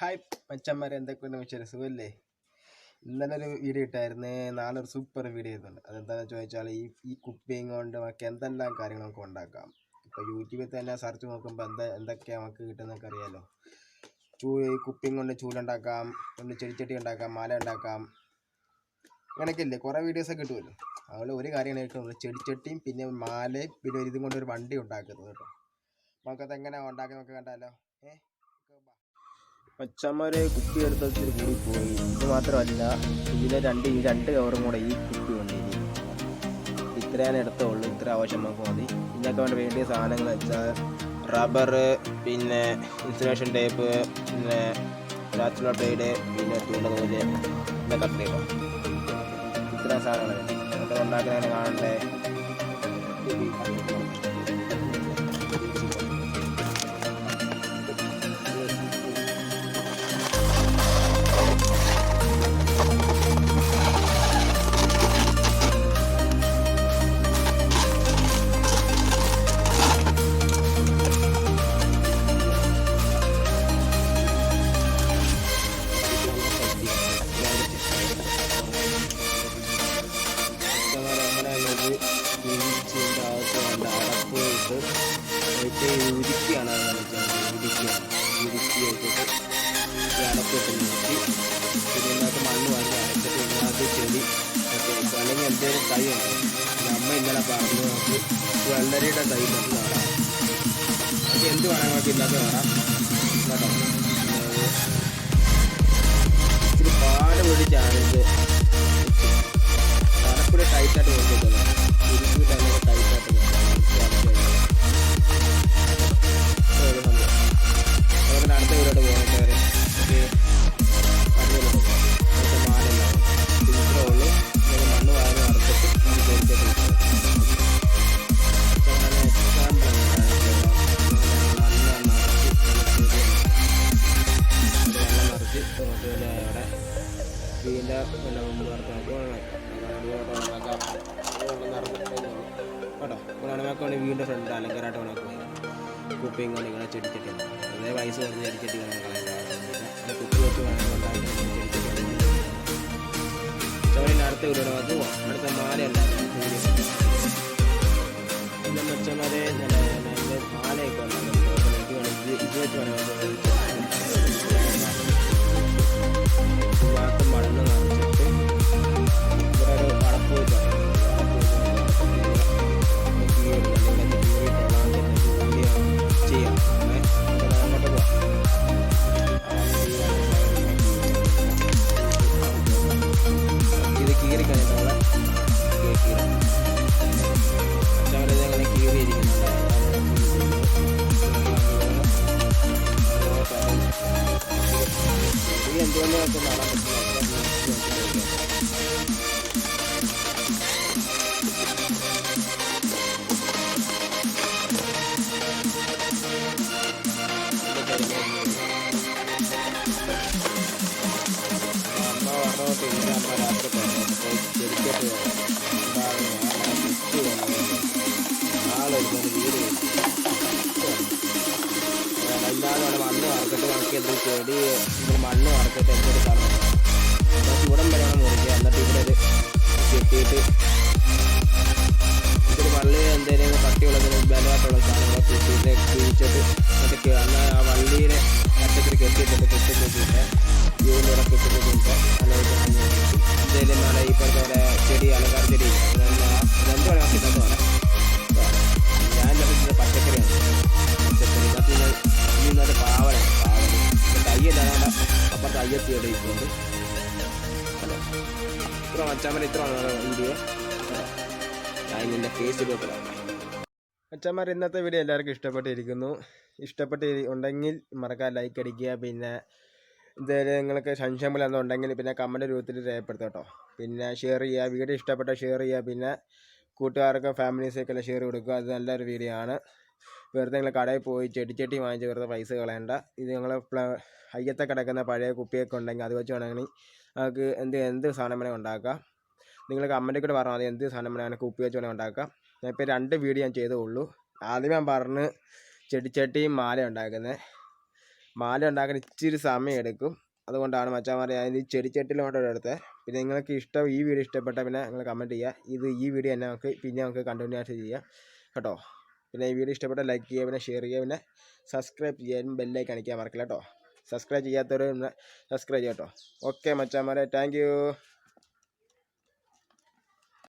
Hi മച്ചന്മാരെ എന്തൊക്കെയുണ്ട് മച്ചാരെ സുഖമല്ലേ ഇന്നലെ ഒരു വീഡിയോ ഇട്ടായിരുന്നു. നാളെ ഒരു സൂപ്പർ വീഡിയോ ഇടുന്നുണ്ട് അതെന്താണെന്ന് ചോദിച്ചാൽ ഈ ഈ കുപ്പിയും കൊണ്ട് നമുക്ക് എന്തെല്ലാം കാര്യങ്ങൾ നമുക്ക് ഉണ്ടാക്കാം? ഇപ്പോൾ യൂട്യൂബിൽ തന്നെ സെർച്ച് നോക്കുമ്പോൾ എന്താ എന്തൊക്കെയാണ് നമുക്ക് കിട്ടുന്നതൊക്കെ അറിയാമല്ലോ ചൂ ഈ കുപ്പിയും കൊണ്ട് ചൂലുണ്ടാക്കാം കൊണ്ട് ചെടിച്ചട്ടി ഉണ്ടാക്കാം മാല ഉണ്ടാക്കാം. അങ്ങനെയൊക്കെ ഇല്ലേ കുറേ വീഡിയോസൊക്കെ കിട്ടുമല്ലോ. അതുപോലെ ഒരു കാര്യമാണ് കിട്ടുന്നത് ചെടിച്ചട്ടിയും പിന്നെ മാലയും പിന്നെ ഇതും കൊണ്ട് ഒരു വണ്ടി ഉണ്ടാക്കുന്നത് കേട്ടോ. നമുക്കത് എങ്ങനെയാണ് ഉണ്ടാക്കി നമുക്ക് കണ്ടാലോ. ഏ? മച്ചന്മാരെ കുപ്പി എടുത്ത് വെച്ചിട്ട് കൂടി പോയി ഇത് മാത്രമല്ല ഇതിലെ രണ്ട് ഈ രണ്ട് കവറും കൂടെ ഈ കുപ്പി കൊണ്ടിരിക്കും ഇത്രയാണ് എടുത്തുള്ളൂ. ഇത്ര ആവശ്യം നമുക്ക് മതി. ഇതിനൊക്കെ വേണ്ട വേണ്ടിയ സാധനങ്ങൾ വെച്ചാൽ റബ്ബർ പിന്നെ ഇൻസുലേഷൻ ടേപ്പ് പിന്നെ രാച്ചുള്ള പ്ലേഡ് പിന്നെ തൂണ്ട നൂൽ പിന്നെ കത്രിക. ഇത്ര സാധനങ്ങൾ. എന്നിട്ട് ഉണ്ടാക്കുന്നതിന് കാണണ്ടേ? വെക്കും ഒരു തൈ ഉണ്ട്. അമ്മ ഇന്നലെ പറഞ്ഞു നമുക്ക് വെള്ളരിയുടെ തൈ അത് എന്ത് വേണം നമുക്ക് ഇല്ലാത്ത വേണം കേട്ടോ ഇച്ചിരി പാട് പിടിച്ചാണിത് ടൈറ്റായിട്ട് നോക്കിയിട്ടുള്ളത് വേണമെങ്കിൽ വീടിന്റെ ഫ്രണ്ട് അലങ്കാരമായിട്ട് ഉണക്ക് കുപ്പിയും കൊണ്ട് ഇങ്ങനെ ചെടിച്ചട്ടി അതേ വയസ്സ് കുറഞ്ഞ് ചെടിച്ചട്ടി കുപ്പി വെച്ച് വേണമെങ്കിൽ ചെടിച്ചട്ടി ചോറിന്റെ അടുത്ത വീടോടെ കീറിയിരിക്കുന്നുണ്ട് ഈ അല്ലാതെ അവിടെ മണ്ണ് വറക്കട്ട് നമുക്ക് എന്ത് ചെടി ഇതിന് മണ്ണ് വറക്കട്ട് എന്തൊരു സാധനം. അപ്പോൾ ചൂടം വരെ വേണം മുറിക്കുക. എന്നിട്ട് ഇവിടെ ഒരു കെട്ടിയിട്ട് ഇതൊരു വള്ളി എന്തെങ്കിലും കട്ടിയുള്ള ബലമായിട്ടുള്ള സാധനങ്ങൾ കെട്ടിയിട്ട് കുഴിച്ചിട്ട് എന്നിട്ട് എന്നാൽ ആ വള്ളിയിലെ അറ്റത്തിൽ കെട്ടിയിട്ടുണ്ട് കെട്ടി കെട്ടിയിട്ട് ഇത്ര വീഡിയോ ഫേസ്ബുക്കിലാണ് അച്ഛന്മാർ ഇന്നത്തെ വീഡിയോ എല്ലാവർക്കും ഇഷ്ടപ്പെട്ടിരിക്കുന്നു. ഇഷ്ടപ്പെട്ട് ഉണ്ടെങ്കിൽ മറക്കാൻ ലൈക്ക് അടിക്കുക. പിന്നെ എന്തായാലും നിങ്ങൾക്ക് സംശയം പോലെ എന്തോ ഉണ്ടെങ്കിൽ പിന്നെ കമന്റ് രൂപത്തിൽ രേഖപ്പെടുത്തുക പിന്നെ ഷെയർ ചെയ്യുക. വീഡിയോ ഇഷ്ടപ്പെട്ട ഷെയർ ചെയ്യുക. പിന്നെ കൂട്ടുകാർക്കും ഫാമിലീസൊക്കെ ഷെയർ കൊടുക്കുക. അത് നല്ലൊരു വീഡിയോ ആണ്. വെറുതെ നിങ്ങൾ കടയിൽ പോയി ചെടിച്ചട്ടി വാങ്ങിച്ച് വെറുതെ പൈസ കളയണ്ട. ഇത് ഞങ്ങൾ അയ്യത്തെ കിടക്കുന്ന പഴയ കുപ്പിയൊക്കെ ഉണ്ടെങ്കിൽ അത് വെച്ച് വേണമെങ്കിൽ നമുക്ക് എന്ത് എന്ത് സാധനം വേണമെങ്കിൽ ഉണ്ടാക്കാം. നിങ്ങൾ കമന്റിൽ കൂടെ പറഞ്ഞാൽ മതി എന്ത് സാധനം വേണമെങ്കിൽ കുപ്പി വെച്ച് വേണമെങ്കിൽ ഉണ്ടാക്കാം. ഞാൻ ഇപ്പോൾ രണ്ട് വീഡിയോ ഞാൻ ചെയ്തേ ആദ്യം ഞാൻ പറഞ്ഞ് ചെടിച്ചട്ടിയും മാല ഉണ്ടാക്കുന്നത് മാല ഉണ്ടാക്കാൻ ഇച്ചിരി സമയം എടുക്കും. അതുകൊണ്ടാണ് മച്ചാമാരെ ഞാൻ ഈ ചെടിച്ചട്ടിലോട്ട് എടുത്തത് പിന്നെ നിങ്ങൾക്ക് ഇഷ്ടം ഈ വീഡിയോ ഇഷ്ടപ്പെട്ട പിന്നെ നിങ്ങൾ കമന്റ് ചെയ്യുക. ഇത് ഈ വീഡിയോ തന്നെ നമുക്ക് പിന്നെ നമുക്ക് കണ്ടിന്യൂ ആയിട്ട് ചെയ്യാം. കേട്ടോ? പിന്നെ ഈ വീഡിയോ ഇഷ്ടപ്പെട്ട ലൈക്ക് ചെയ്യുക പിന്നെ ഷെയർ ചെയ്യുക പിന്നെ സബ്സ്ക്രൈബ് ചെയ്യാനും ബെല്ലൈക്ക് അണിക്കാൻ മറക്കില്ല കേട്ടോ സബ്സ്ക്രൈബ് ചെയ്യാത്തവർ സബ്സ്ക്രൈബ് ചെയ്യാം കേട്ടോ ഓക്കെ മച്ചാമാരെ താങ്ക്